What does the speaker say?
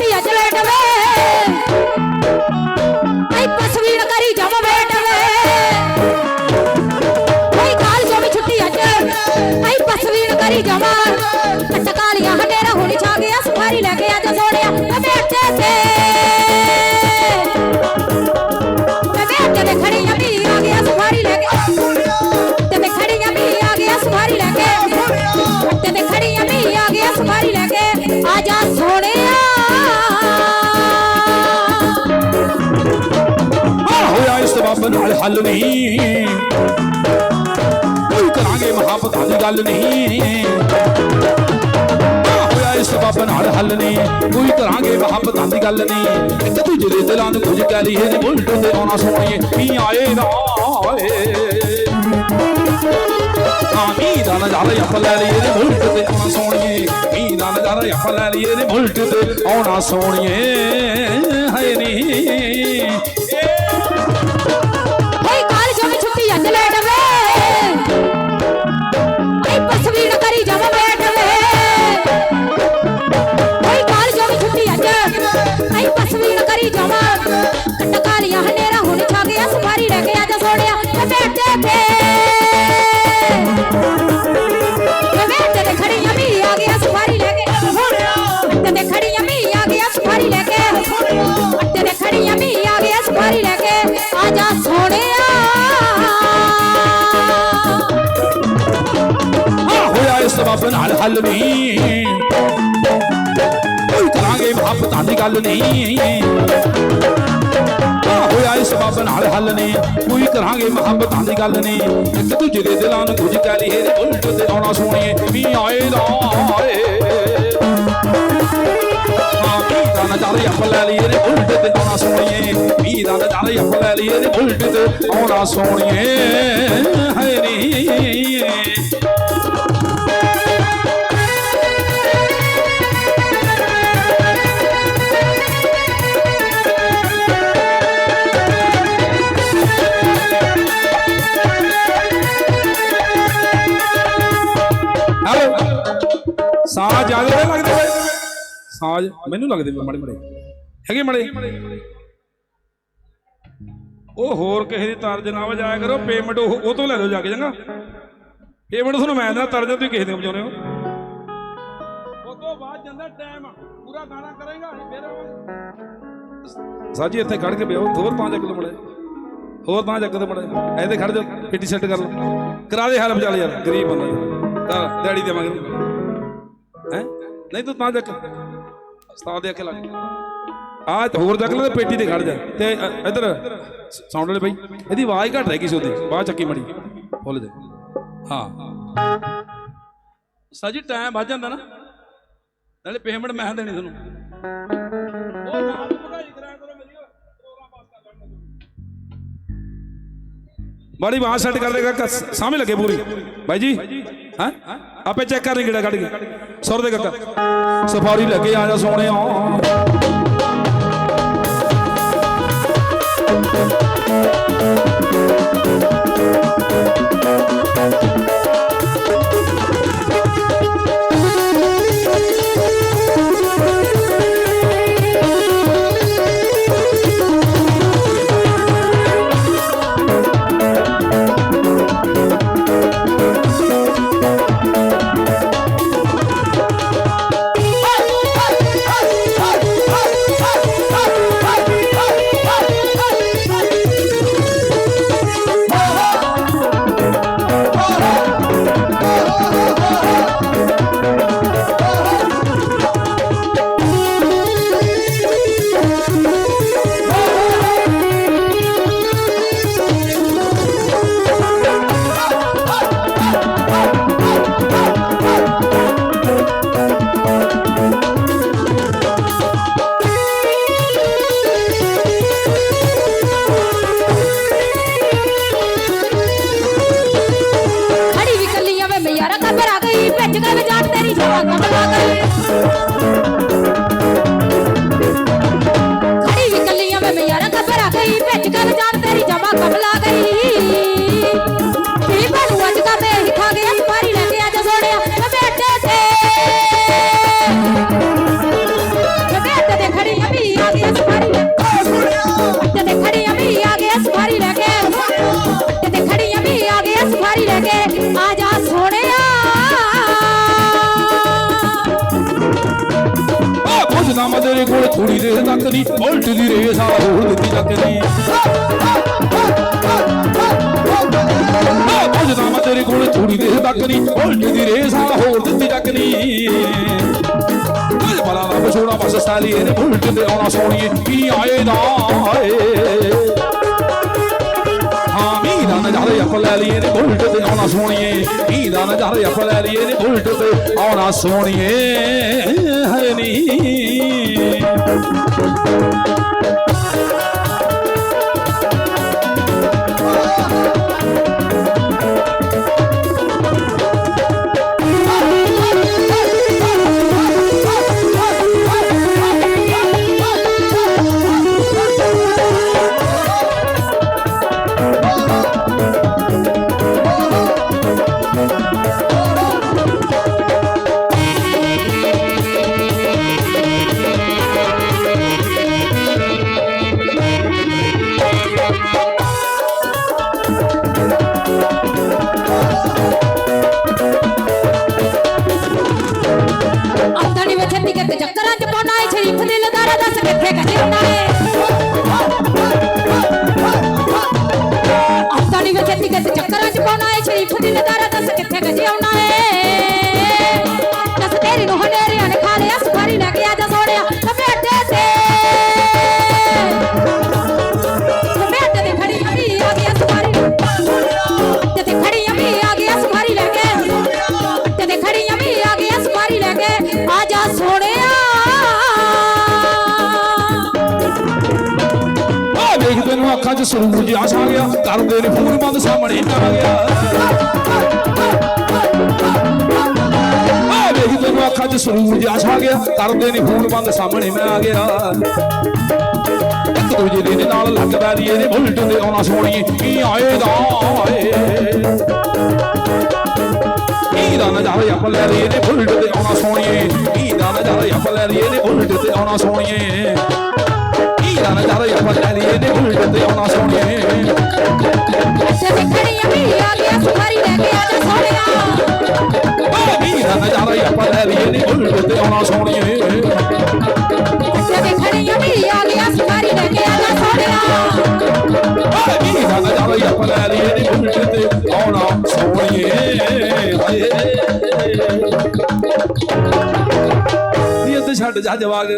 আমি এজলে এটা ਹੋਇਆ ਨਾਲ ਹੱਲ ਨਹੀਂ। ਕੋਈ ਕਰਾਂਗੇ ਮੁਹੱਬਤਾਂ ਦੀ ਗੱਲ ਨਹੀਂ। ਹੋਇਆ ਇਸ ਬਾਬ ਨਾਲ ਹੱਲ ਨਹੀਂ। ਕੋਈ ਕਰਾਂਗੇ ਮੁਹੱਬਤਾਂ ਦੀ ਗੱਲ ਨਹੀਂ। ਇੱਕ ਦੂਜੇ ਦੇ ਦਿਲਾਂ ਨੂੰ ਕੁਝ ਕਹਿ ਲਈਏ ਨੇ ਉਲਟ ਤੇ ਆਉਣਾ ਸੋਹਣੀਏ ਮੀ ਆਏ ਨਾ ਆਏ। ਆਮੀ ਦਾ ਨਜ਼ਾਰਾ ਯਾਰ ਲੈ ਲਈਏ ਨੇ ਉਲਟ ਤੇ ਆਉਣਾ ਸੋਹਣੀਏ ਮੀ ਦਾ ਨਜ਼ਾਰਾ ਯਾਰ ਲੈ ਲਈਏ ਨੇ ਉਲਟ ਤੇ ਆਉਣਾ ਸੋਹਣੀਏ ਹਾਏ ਨੀ। ਹੱਲ ਨਹੀਂ। ਕੋਈ ਕਰਾਂਗੇ ਮੁਹੱਬਤਾਂ ਦੀ ਗੱਲ ਨਹੀਂ। ਹੋਇਆ ਇਸ ਬਾਬ ਨਾਲ ਹੱਲ ਨਹੀਂ ਕੋਈ ਕਰਾਂਗੇ ਮੁਹੱਬਤਾਂ ਦੀ ਗੱਲ ਨਹੀਂ। ਇੱਕ ਦੂਜੇ ਦੇ ਦਿਲਾਂ ਨੂੰ ਕੁਝ ਕਹਿ ਲਈਏ ਤੇ ਉਲਟ ਤੇ ਆਉਣਾ ਸੋਹਣੀਏ ਵੀ ਆਏ ਨਾ ਆਏ। ਦਾ ਨਜ਼ਾਰਾ ਅੱਪ ਲੈ ਲਈਏ ਤੇ ਉਲਟ ਤੇ ਆਉਣਾ ਸੋਹਣੀਏ ਵੀ ਦਾ ਨਜ਼ਾਰਾ ਅੱਪ ਲੈ ਲਈਏ ਤੇ ਉਲਟ ਤੇ ਆਉਣਾ ਸੋਹਣੀਏ ਹਾਏ ਨੀ। ਜ਼ਿਆਦਾ ਨਹੀਂ ਲੱਗਦੇ। ਵੇ ਸਾਜ ਮੈਨੂੰ ਲੱਗਦੇ ਵੇ ਮੜੇ ਮੜੇ। ਹੈਗੇ ਮੜੇ? ਉਹ ਹੋਰ ਕਿਸੇ ਦੀ ਤਰਜ ਨਾ ਵਜਾਇਆ ਕਰੋ ਪੇਮੈਂਟ ਉਹ ਉਹ ਤੋਂ ਲੈ ਲਓ ਜਾ ਕੇ ਚੰਗਾ। ਪੇਮੈਂਟ ਤੁਹਾਨੂੰ ਮੈਂ ਦਿੰਦਾ ਤਰਜ ਤੁਸੀਂ ਕਿਸੇ ਦੇ ਵਜਾਉਣੇ ਹੋ। ਉਹ ਤੋਂ ਬਾਅਦ ਜਾਂਦਾ ਟਾਈਮ ਪੂਰਾ ਗਾਣਾ ਕਰੇਗਾ ਫਿਰ ਸਾਜੀ ਇੱਥੇ ਖੜ ਕੇ ਬਿਓ ਹੋਰ ਤਾਂ ਜੱਗ ਮੜੇ। ਹੋਰ ਤਾਂ ਜੱਗ ਤੇ ਮੜੇ। ਐਦੇ ਖੜ ਜਾ ਪਿੱਟੀ ਸੈੱਟ ਕਰ ਲਓ। ਕਰਾ ਦੇ ਹਾਲ ਬਚਾਲ ਯਾਰ ਗਰੀਬ ਬੰਦਾ। ਚੱਲ ਦਿਹਾੜੀ ਦੇਵਾਂਗੇ। ਹੈ? ਨਹੀਂ, ਤੂੰ ਤਾਂ ਜੱਗ ਉਸਤਾਦ ਦੇ ਅੱਖੇ ਲੱਗ ਆ ਹੋਰ ਜੱਗ ਲੈ, ਤੇ ਪੇਟੀ ਤੇ ਖੜ ਜਾ। ਤੇ, ਅ- ਸਾਊਂਡ ਵਾਲੇ ਬਾਈ, ਇਹਦੀ ਆਵਾਜ਼ ਘੱਟ ਰਹੀ ਕਿਸੇ ਉਹਦੀ। ਬਾਹਰ ਚੱਕੀ ਮੜੀ। ਫੁੱਲ ਦੇ। ਹਾਂ। ਸਾਜੀ ਟਾਈਮ ਵੱਜ ਜਾਂਦਾ ਨਾ। ਨਾਲੇ ਪੇਮੈਂਟ ਮੈਂ ਦੇਣੀ ਤੁਹਾਨੂੰ। ਉਹ ਨਾਲ ਭਗਾਈ ਕਰਾਇਆ ਕਰੋ ਮੇਰੀ ਪ੍ਰੋਗਰਾਮ ਪਾਸ ਕਰ ਲੈਣਾ ਮਾੜੀ ਬਾਹ ਸੈੱਟ ਕਰ ਦੇਗਾ ਸਾਹਮਣੇ ਲੱਗੇ ਪੂਰੀ। ਬਾਈ ਜੀ। ਹਾਂ? ਆਪੇ ਚੈੱਕ ਕਰ ਲਈ ਕਿਹੜਾ ਕੱਢ ਕੇ। ਸੁਰ ਦੇ ਕਾਕਾ ਸਫਾਰੀ ਲੱਗੇ ਆ ਜਾ ਸੋਹਣਿਆ। ਭਜਦਾ ਤੇਰੇ ਕੋਲ ਥੋੜੀ ਦੇਰ ਤੱਕ ਨਹੀਂ। ਉਲਟ ਦੀ ਰੇਸ ਆ ਹੋਰ ਦਿੱਤੀ ਤੱਕ ਭਜਦਾ ਮੈਂ ਤੇਰੇ ਕੋਲ ਥੋੜੀ ਦੇਰ ਤੱਕ ਨਹੀਂ। ਉਲਟ ਦੀ ਰੇਸ ਆ ਹੋਰ ਦਿੱਤੀ ਤੱਕ ਨਹੀਂ। ਬਲਾ ਦਾ ਬਛੋੜਾ ਬਸ ਸਾਲੀ ਇਹਨੇ। ਉਲਟ ਤੇ ਆਉਣਾ ਸੋਣੀਏ ਕੀ ਆਏ ਨਾ ਆਏ। ਦਾ ਨਜ਼ਾਰੇ ਲੈ ਲਈਏ ਨੇ ਬੁਲਟ ਤੇ ਆਉਣਾ ਸੋਣੀਏ ਮੀਂਹ ਦਾ ਨਜ਼ਾਰੇ ਅੱਪ ਲੈ ਲਈਏ ਨੇ ਬੁਲਟ ਤੇ ਆਉਣਾ ਸੋਣੀਏ ਹੈ ਨੀ। ਸ਼ਰੀਫ ਦੇ ਲਦਾਰਾ ਦੱਸ ਕਿੱਥੇ ਕੱਢੇ ਆਉਣਾ ਵੇਖ ਅੱਖਾਂ 'ਚ ਸਰੂਜ ਆ ਛਾ ਗਿਆ ਕਰਦੇ ਨੇ ਫੋਨ ਬੰਦ ਸਾਹਮਣੇ ਆ ਗਿਆ ਆ ਵੇਖ ਤੈਨੂੰ ਅੱਖਾਂ 'ਚ ਸਰੂਜ ਆ ਛਾ ਗਿਆ ਕਰਦੇ ਨੇ ਫੋਨ ਬੰਦ ਸਾਹਮਣੇ ਮੈਂ ਆ ਗਿਆ। ਇੱਕ ਦੂਜੇ ਦੇ ਨਾਲ ਲੱਗਦਾ ਦੀ ਇਹਨੇ ਬੁਲਟ ਤੇ ਆਉਣਾ ਸੋਣੀਏ ਕੀ ਆਏ ਦਾ, ਆਏ। ਕੀ ਦਾ ਨਜ਼ਾਰਾ ਅੱਪ ਲੈ ਰਹੀ ਇਹਨੇ ਬੁਲਟ ਤੇ ਆਉਣਾ ਸੋਣੀਏ ਕੀ ਦਾ ਨਜ਼ਾਰਾ ਅੱਪ ਲੈ ਰਹੀ ਇਹਨੇ ਬੁਲਟ ਤੇ ਆਉਣਾ ਸੋਣੀਏ ਕੀ ਦਾ ਨਜ਼ਾਰਾ ਅੱਪ ਲੈ ਰਹੀ ਇਹਨੇ ਬੁਲਟ ਤੇ ਆਉਣਾ ਸੋਣੀਏ ਤੇ ਤੇ ਖੜੀ ਅਮੀ ਆ ਗਿਆ ਸਫਾਰੀ ਲੈ ਕੇ ਆ ਜਾ ਸੋਹਣਿਆ ਆ ਕੀ ਦਾ ਨਜ਼ਾਰਾ ਅੱਪ ਲੈ ਰਹੀ ਇਹਨੇ ਬੁਲਟ ਤੇ ਆਉਣਾ ਸੋਣੀਏ ਤੇ ਤੇ ਖੜੀ ਅਮੀ ਆ ਗਿਆ ਸਫਾਰੀ ਲੈ ਕੇ ਆ ਜਾ ਸੋਹਣਿਆ ਆ ਕੀ ਦਾ ਨਜ਼ਾਰਾ ਅੱਪ ਲੈ ਰਹੀ ਇਹਨੇ ਬੁਲਟ ਤੇ ਆਉਣਾ ਸੋਣੀਏ ਹਾਏ ਨੀ ਇੱਥੇ ਛੱਡ ਜਾ ਜਵਾਗ